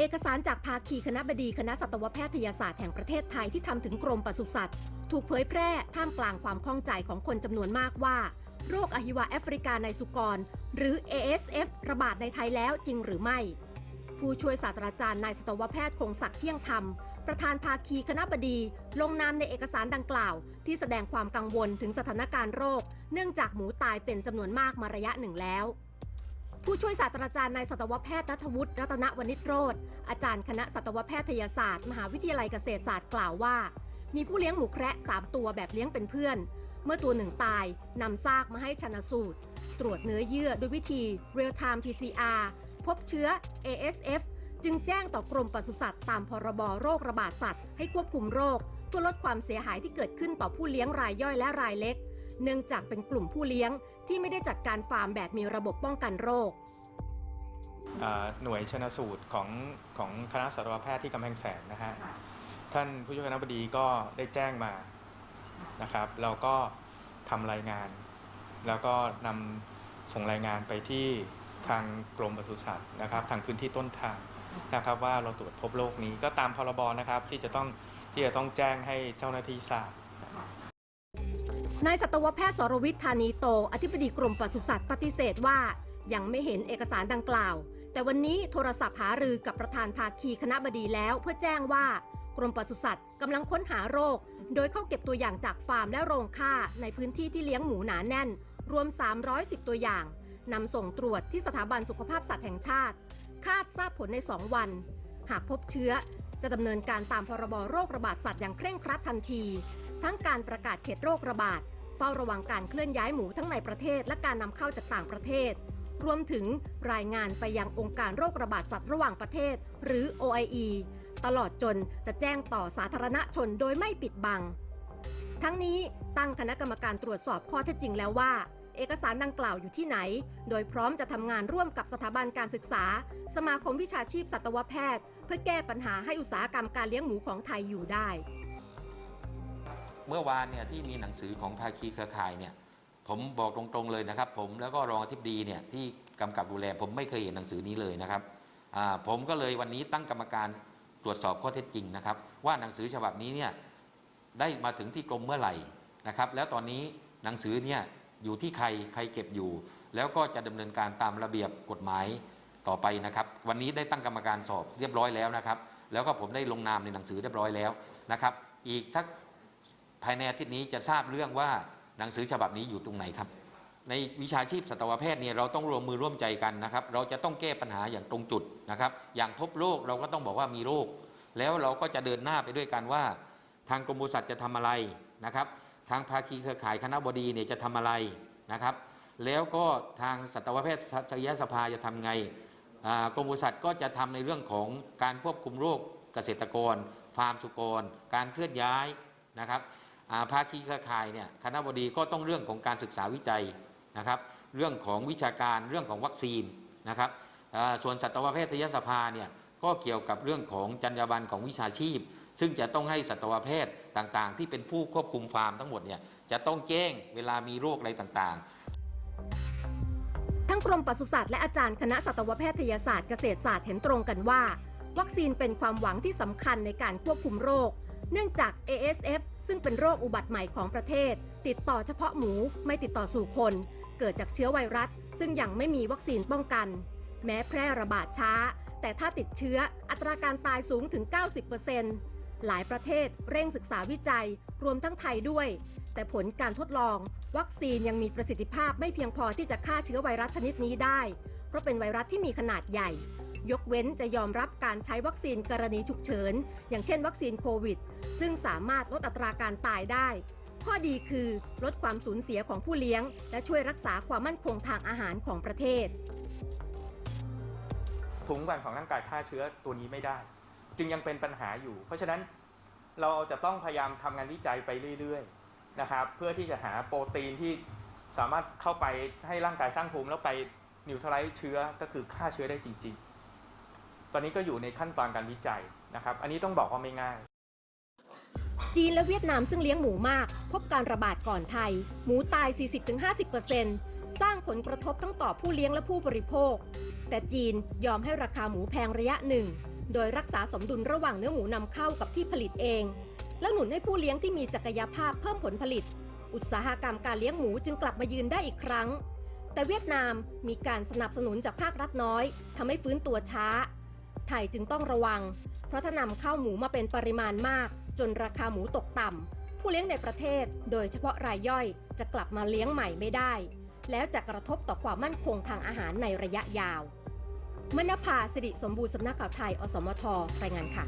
เอกสารจากภาคีคณะบดีคณะสัตวแพทยศาสตร์แห่งประเทศไทยที่ทำถึงกรมปศุสัตว์ ถูกเผยแพร่ท่ามกลางความข้องใจของคนจำนวนมากว่า โรคอหิวาแอฟริกาในสุกร หรือ ASF ระบาดในไทยแล้วจริงหรือไม่ ผู้ช่วยศาสตราจารย์นายสัตวแพทย์คงศักดิ์เที่ยงธรรม ประธานภาคีคณะบดี ลงนามในเอกสารดังกล่าว ที่แสดงความกังวลถึงสถานการณ์โรค เนื่องจากหมูตายเป็นจำนวนมากมาระยะหนึ่งแล้ว ผู้ช่วยศาสตราจารย์นายสัตวแพทย์นัทวุฒิรัตนวณิชโรธอาจารย์คณะสัตวแพทยศาสตร์ มหาวิทยาลัยเกษตรศาสตร์กล่าวว่า มีผู้เลี้ยงหมูแคระสามตัวแบบเลี้ยงเป็นเพื่อน เมื่อตัวหนึ่งตายนำซากมาให้ชนะสูตร ตรวจเนื้อเยื่อด้วยวิธี real time PCR พบเชื้อ ASF จึงแจ้งต่อกรมปศุสัตว์ตามพรบโรคระบาดสัตว์ให้ควบคุมโรค เพื่อลดความเสียหายที่เกิดขึ้นต่อผู้เลี้ยงรายย่อยและรายเล็ก เนื่องจากเป็นกลุ่มผู้เลี้ยงที่ไม่ได้จัดการฟาร์มแบบมีระบบป้องกันโรคอ่าหน่วยชนสูตรของของคณะสัตวแพทย์ที่กำแพงแสนนะฮะ ท่านผู้ช่วยคณะบดีก็ได้แจ้งมานะครับ เราก็ทำรายงาน แล้วก็นำส่งรายงานไปที่ทางกรมปศุสัตว์นะครับ ทางพื้นที่ต้นทางนะครับ ว่าเราตรวจพบโรคนี้ก็ตามพรบนะครับ ที่จะต้องที่จะต้องแจ้งให้เจ้าหน้าที่ทราบ นายสัตวแพทย์สรวิทย์ธานีโต อธิบดีกรมปศุสัตว์ปฏิเสธว่า ยังไม่เห็นเอกสารดังกล่าว แต่วันนี้โทรศัพท์หารือกับประธานภาคีคณะบดีแล้วเพื่อแจ้งว่ากรมปศุสัตว์กำลังค้นหาโรค โดยเข้าเก็บตัวอย่างจากฟาร์มและโรงฆ่าในพื้นที่ที่เลี้ยงหมูหนาแน่น รวม 310 ตัวอย่างนำส่งตรวจที่สถาบันสุขภาพสัตว์แห่งชาติ คาดทราบผลใน 2 วัน หากพบเชื้อ จะดำเนินการตามพรบโรคระบาดสัตว์อย่างเคร่งครัดทันที ทั้งการประกาศเขตโรคระบาด เฝ้าระวังการเคลื่อนย้ายหมูทั้งในประเทศและการนำเข้าจากต่างประเทศ รวมถึงรายงานไปยังองค์การโรคระบาดสัตว์ระหว่างประเทศ หรือ OIE ตลอดจนจะแจ้งต่อสาธารณชนโดยไม่ปิดบัง ทั้งนี้ตั้งคณะกรรมการตรวจสอบข้อเท็จจริงแล้วว่า เอกสารดังกล่าวอยู่ที่ไหน โดยพร้อมจะทำงานร่วมกับสถาบันการศึกษา สมาคมวิชาชีพสัตวแพทย์ เพื่อแก้ปัญหาให้อุตสาหกรรมการเลี้ยงหมูของไทยอยู่ได้ เมื่อวานเนี่ยที่มีหนังสือของภาคีเครือข่ายเนี่ยผมบอกตรงๆเลยนะครับ ผมแล้วก็รองอธิบดีเนี่ยที่กำกับดูแลผมไม่เคยเห็นหนังสือนี้เลยนะครับผมก็เลยวันนี้ตั้งกรรมการตรวจสอบข้อเท็จจริงนะครับ ว่าหนังสือฉบับนี้เนี่ยได้มาถึงที่กรมเมื่อไหร่นะครับ แล้วตอนนี้หนังสือเนี่ยอยู่ที่ใครใครเก็บอยู่ แล้วก็จะดำเนินการตามระเบียบกฎหมายต่อไปนะครับ วันนี้ได้ตั้งกรรมการสอบเรียบร้อยแล้วนะครับ แล้วก็ผมได้ลงนามในหนังสือเรียบร้อยแล้วนะครับ อีกทัก ภายในอาทิตย์นี้จะทราบเรื่องว่าหนังสือฉบับนี้อยู่ตรงไหนครับ ในวิชาชีพสัตวแพทย์เนี่ยเราต้องรวมมือร่วมใจกันนะครับ เราจะต้องแก้ปัญหาอย่างตรงจุดนะครับ อย่างพบโรคเราก็ต้องบอกว่ามีโรค แล้วเราก็จะเดินหน้าไปด้วยกันว่า ทางกรมปศุสัตว์จะทำอะไรนะครับ ทางภาคีเครือข่ายคณะบดีเนี่ยจะทำอะไรนะครับ แล้วก็ทางสัตวแพทยสภาจะทำไงกรมปศุสัตว์ก็จะทำในเรื่องของการควบคุมโรคเกษตรกร ฟาร์มสุกร การเคลื่อนย้ายนะครับ ภาคีเครือข่ายเนี่ยคณะบดีก็ต้องเรื่องของการศึกษาวิจัยนะครับ เรื่องของวิชาการเรื่องของวัคซีนนะครับส่วนสัตวแพทยสภาเนี่ยก็เกี่ยวกับเรื่องของจรรยาบรรณของวิชาชีพ ซึ่งจะต้องให้สัตวแพทย์ต่างๆ ที่เป็นผู้ควบคุมฟาร์มทั้งหมดเนี่ยจะต้องแจ้งเวลามีโรคอะไรต่างๆ ทั้งกรมปศุสัตว์และอาจารย์คณะสัตวแพทยศาสตร์เกษตรศาสตร์เห็นตรงกันว่า วัคซีนเป็นความหวังที่สำคัญในการควบคุมโรค เนื่องจาก ASF ซึ่งเป็นโรคอุบัติใหม่ของประเทศ ติดต่อเฉพาะหมูไม่ติดต่อสู่คน เกิดจากเชื้อไวรัส ซึ่งยังไม่มีวัคซีนป้องกัน แม้แพร่ระบาดช้า แต่ถ้าติดเชื้ออัตราการตายสูงถึง 90%หลายประเทศเร่งศึกษาวิจัย รวมทั้งไทยด้วย แต่ผลการทดลอง วัคซีนยังมีประสิทธิภาพไม่เพียงพอที่จะฆ่าเชื้อไวรัสชนิดนี้ได้ เพราะเป็นไวรัสที่มีขนาดใหญ่ ยกเว้นจะยอมรับการใช้วัคซีนกรณีฉุกเฉิน อย่างเช่นวัคซีนโควิด ซึ่งสามารถลดอัตราการตายได้ ข้อดีคือลดความสูญเสียของผู้เลี้ยง และช่วยรักษาความมั่นคงทางอาหารของประเทศภูมิคุ้มกันของร่างกายฆ่าเชื้อตัวนี้ไม่ได้ จึงยังเป็นปัญหาอยู่ เพราะฉะนั้นเราจะต้องพยายามทำงานวิจัยไปเรื่อยๆนะครับ เพื่อที่จะหาโปรตีนที่สามารถเข้าไปให้ร่างกายสร้างภูมิแล้วไปนิวทรไลซ์เชื้อก็คือฆ่าเชื้อได้จริง ๆ ตอนนี้ก็อยู่ในขั้นตอนการวิจัยนะครับ อันนี้ต้องบอกว่าไม่ง่าย จีนและเวียดนามซึ่งเลี้ยงหมูมาก พบการระบาดก่อนไทย หมูตาย 40-50%สร้างผลกระทบทั้งต่อผู้เลี้ยงและผู้บริโภค แต่จีนยอมให้ราคาหมูแพงระยะหนึ่ง โดยรักษาสมดุลระหว่างเนื้อหมูนำเข้ากับที่ผลิตเอง และหนุนให้ผู้เลี้ยงที่มีศักยภาพเพิ่มผลผลิต อุตสาหกรรมการเลี้ยงหมูจึงกลับมายืนได้อีกครั้ง แต่เวียดนามมีการสนับสนุนจากภาครัฐน้อยทำให้ฟื้นตัวช้า ไทยจึงต้องระวัง เพราะถ้านำเข้าหมูมาเป็นปริมาณมาก จนราคาหมูตกต่ำผู้เลี้ยงในประเทศ โดยเฉพาะรายย่อย จะกลับมาเลี้ยงใหม่ไม่ได้ แล้วจะกระทบต่อความมั่นคงทางอาหารในระยะยาวมณภาสิริสมบูรณ์สำนักข่าวไทย อสมทรายงานค่ะ